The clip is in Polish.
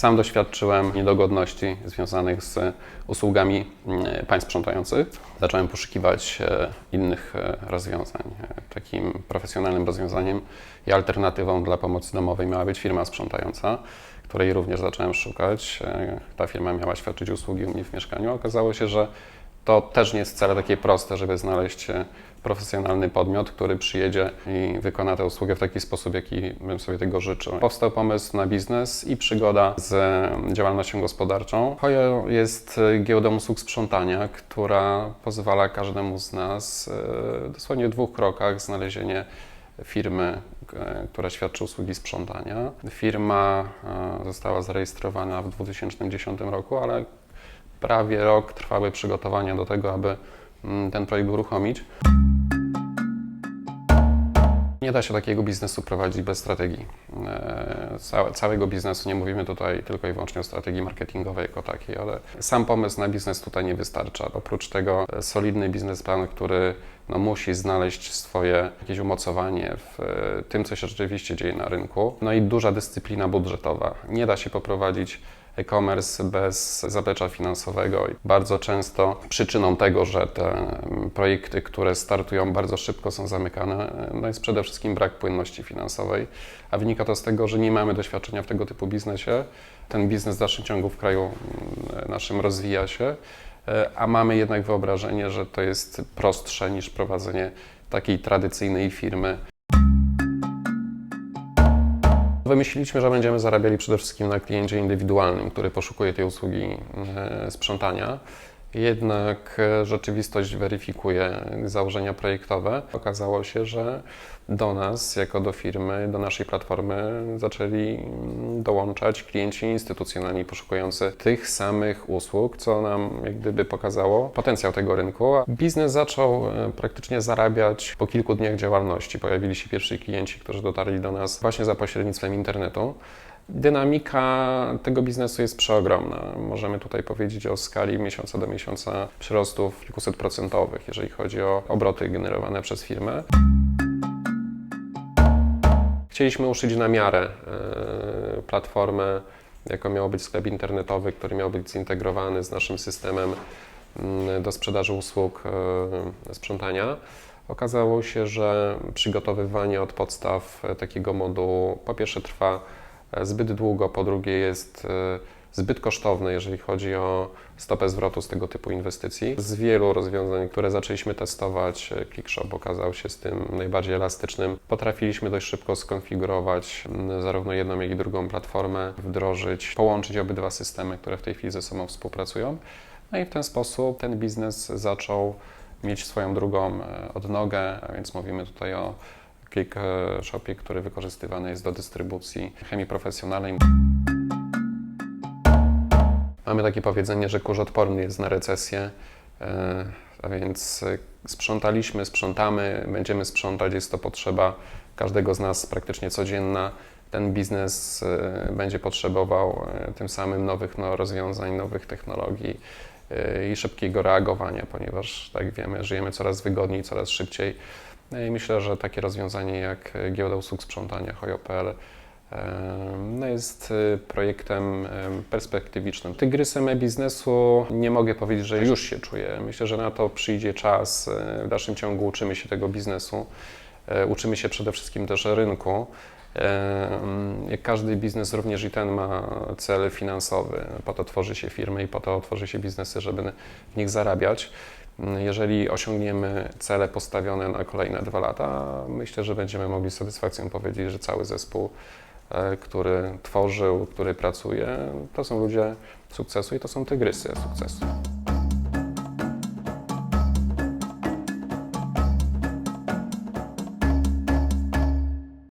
Sam doświadczyłem niedogodności związanych z usługami mm, państw sprzątających. Zacząłem poszukiwać e, innych e, rozwiązań. E, Takim profesjonalnym rozwiązaniem i alternatywą dla pomocy domowej miała być firma sprzątająca, której również zacząłem szukać. Ta firma miała świadczyć usługi u mnie w mieszkaniu. Okazało się, że to też nie jest wcale takie proste, żeby znaleźć e, profesjonalny podmiot, który przyjedzie i wykona tę usługę w taki sposób, jaki bym sobie tego życzył. Powstał pomysł na biznes i przygoda z e, działalnością gospodarczą. Hojo jest e, giełdą usług sprzątania, która pozwala każdemu z nas dosłownie w dwóch krokach znalezienie firmy, która świadczy usługi sprzątania. Firma została zarejestrowana w 2010 roku, ale prawie rok trwały przygotowania do tego, aby mm, ten projekt uruchomić. Nie da się takiego biznesu prowadzić bez strategii. E, Całe, całego biznesu, nie mówimy tutaj tylko i wyłącznie o strategii marketingowej jako takiej, ale sam pomysł na biznes tutaj nie wystarcza. Oprócz tego e, solidny biznesplan, który no, musi znaleźć swoje jakieś umocowanie w e, tym, co się rzeczywiście dzieje na rynku. No i duża dyscyplina budżetowa. Nie da się poprowadzić e-commerce bez zaplecza finansowego. I bardzo często przyczyną tego, że te projekty, które startują bardzo szybko są zamykane, no jest przede wszystkim brak płynności finansowej, a wynika to z tego, że nie mamy doświadczenia w tego typu biznesie. Ten biznes w dalszym ciągu w kraju mm, naszym rozwija się, e, a mamy jednak wyobrażenie, że to jest prostsze niż prowadzenie takiej tradycyjnej firmy. Wymyśliliśmy, że będziemy zarabiali przede wszystkim na kliencie indywidualnym, który poszukuje tej usługi e, sprzątania. Jednak e, rzeczywistość weryfikuje założenia projektowe. Okazało się, że do nas, jako do firmy, do naszej platformy zaczęli mm, dołączać klienci instytucjonalni poszukujący tych samych usług, co nam jak gdyby pokazało potencjał tego rynku. Biznes zaczął e, praktycznie zarabiać po kilku dniach działalności. Pojawili się pierwsi klienci, którzy dotarli do nas właśnie za pośrednictwem internetu. Dynamika tego biznesu jest przeogromna. Możemy tutaj powiedzieć o skali miesiąca do miesiąca przyrostów kilkuset procentowych, jeżeli chodzi o obroty generowane przez firmę. Chcieliśmy uszyć na miarę e, platformę, jaką miał być sklep internetowy, który miał być zintegrowany z naszym systemem mm, do sprzedaży usług e, sprzątania. Okazało się, że przygotowywanie od podstaw e, takiego modułu po pierwsze trwa zbyt długo, po drugie jest e, zbyt kosztowne, jeżeli chodzi o stopę zwrotu z tego typu inwestycji. Z wielu rozwiązań, które zaczęliśmy testować, e, ClickShop okazał się z tym najbardziej elastycznym. Potrafiliśmy dość szybko skonfigurować zarówno jedną, jak i drugą platformę, wdrożyć, połączyć obydwa systemy, które w tej chwili ze sobą współpracują. No i w ten sposób ten biznes zaczął mieć swoją drugą e, odnogę, a więc mówimy tutaj o Click e, Shopie, który wykorzystywany jest do dystrybucji chemii profesjonalnej. Mamy takie powiedzenie, że kurz odporny jest na recesję, e, a więc sprzątaliśmy, sprzątamy, będziemy sprzątać, jest to potrzeba każdego z nas praktycznie codzienna. Ten biznes e, będzie potrzebował e, tym samym nowych no, rozwiązań, nowych technologii i szybkiego reagowania, ponieważ, tak wiemy, żyjemy coraz wygodniej, coraz szybciej. No I myślę, że takie rozwiązanie jak giełda usług sprzątania Hojo.pl no jest e, projektem perspektywicznym. Tygrysem e-biznesu nie mogę powiedzieć, że już się czuję. Myślę, że na to przyjdzie czas. E, W dalszym ciągu uczymy się tego biznesu. E, Uczymy się przede wszystkim też rynku. E, Jak każdy biznes, również i ten ma cel finansowy. Po to tworzy się firmy i po to tworzy się biznesy, żeby w nich zarabiać. Jeżeli osiągniemy cele postawione na kolejne dwa lata, myślę, że będziemy mogli z satysfakcją powiedzieć, że cały zespół, e, który tworzył, który pracuje, to są ludzie sukcesu i to są tygrysy sukcesu.